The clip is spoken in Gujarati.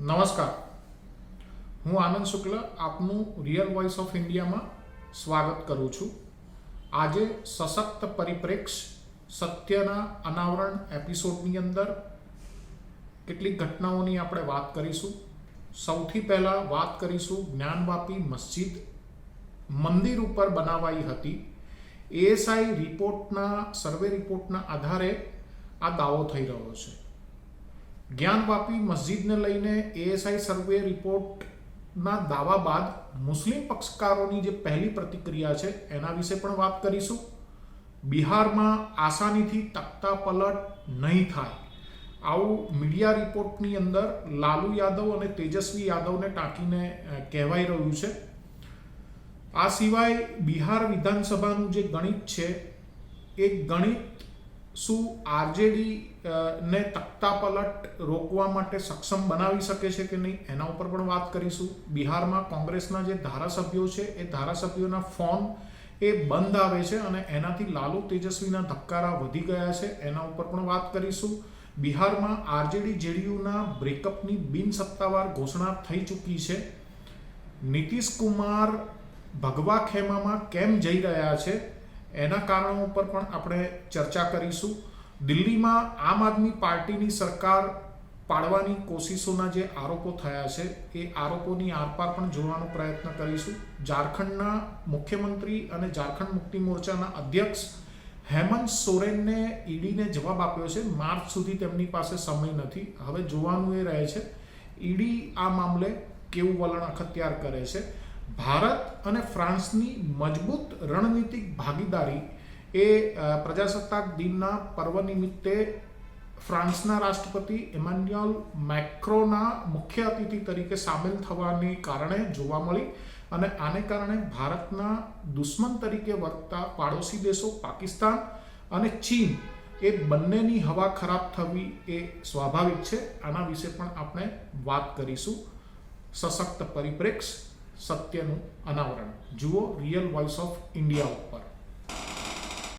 નમસ્કાર. હું આનંદ શુક્લ આપનું રિયલ વોઇસ ઓફ ઇન્ડિયામાં સ્વાગત કરું છું. આજે સશક્ત પરિપ્રેક્ષ સત્યના અનાવરણ એપિસોડની અંદર કેટલીક ઘટનાઓની આપણે વાત કરીશું. સૌથી પહેલાં વાત કરીશું જ્ઞાનવાપી મસ્જિદ મંદિર ઉપર બનાવાઈ હતી. એએસઆઈ રિપોર્ટના સર્વે રિપોર્ટના આધારે આ દાવો થઈ રહ્યો છે. જ્ઞાનવાપી મસ્જિદને લઈને એએસઆઈ સર્વે રિપોર્ટના દાવા બાદ મુસ્લિમ પક્ષકારોની જે પહેલી પ્રતિક્રિયા છે, એના વિશે પણ વાત કરીશું. બિહારમાં આસાનીથી તખ્તા પલટ નહીં થાય. આવું મીડિયા રિપોર્ટની અંદર લાલુ યાદવ અને તેજસ્વી યાદવને ટાંકીને કહેવાઈ રહ્યું છે. આ સિવાય બિહાર વિધાનસભાનું જે ગણિત છે, એ ગણિત શું આરજેડી ને તખ્તાપલટ રોકવા માટે સક્ષમ બનાવી શકે છે કે નહીં, એના ઉપર પણ વાત કરીશું. બિહારમાં કોંગ્રેસના જે ધારાસભ્યો છે, એ ધારાસભ્યોના ફોર્મ એ બંધ આવે છે અને એનાથી લાલુ તેજસ્વીના ધબકારા વધી ગયા છે, એના ઉપર પણ વાત કરીશું. બિહારમાં આરજેડી જેડીયુના બ્રેકઅપની બિનસત્તાવાર ઘોષણા થઈ ચૂકી છે. નીતિશ કુમાર ભગવા ખેમામાં કેમ જઈ રહ્યા છે? એના કારણો ઉપર પણ આપણે ચર્ચા કરીશું. દિલ્હીમાં આમ આદમી પાર્ટીની સરકાર પાડવાની કોશિશોના જે આરોપો થયા છે, એ આરોપોની આરપાર પણ જોવાનો પ્રયત્ન કરીશું. ઝારખંડના મુખ્યમંત્રી અને ઝારખંડ મુક્તિ મોરચાના અધ્યક્ષ હેમંત સોરેનને ઈડીને જવાબ આપ્યો છે. માર્ચ સુધી તેમની પાસે સમય નથી. હવે જોવાનું એ રહે છે, ઈડી આ મામલે કેવું વલણ અખત્યાર કરે છે? ભારત અને ફ્રાન્સની મજબૂત રણનીતિક ભાગીદારી એ પ્રજાસત્તાક દિનના પર્વ નિમિત્તે ફ્રાન્સના રાષ્ટ્રપતિ ઇમાન્યુઅલ મેક્રોના મુખ્ય અતિથિ તરીકે સામેલ થવાને કારણે જોવા મળી અને આને કારણે ભારતના દુશ્મન તરીકે વર્તતા પાડોશી દેશો પાકિસ્તાન અને ચીન એ બંનેની હવા ખરાબ થવી એ સ્વાભાવિક છે. આના વિશે પણ આપણે વાત કરીશું. સશક્ત પરિપ્રેક્ષ સત્યનું અનાવરણ. જુઓ રિયલ વોઇસ ઓફ ઇન્ડિયા ઉપર.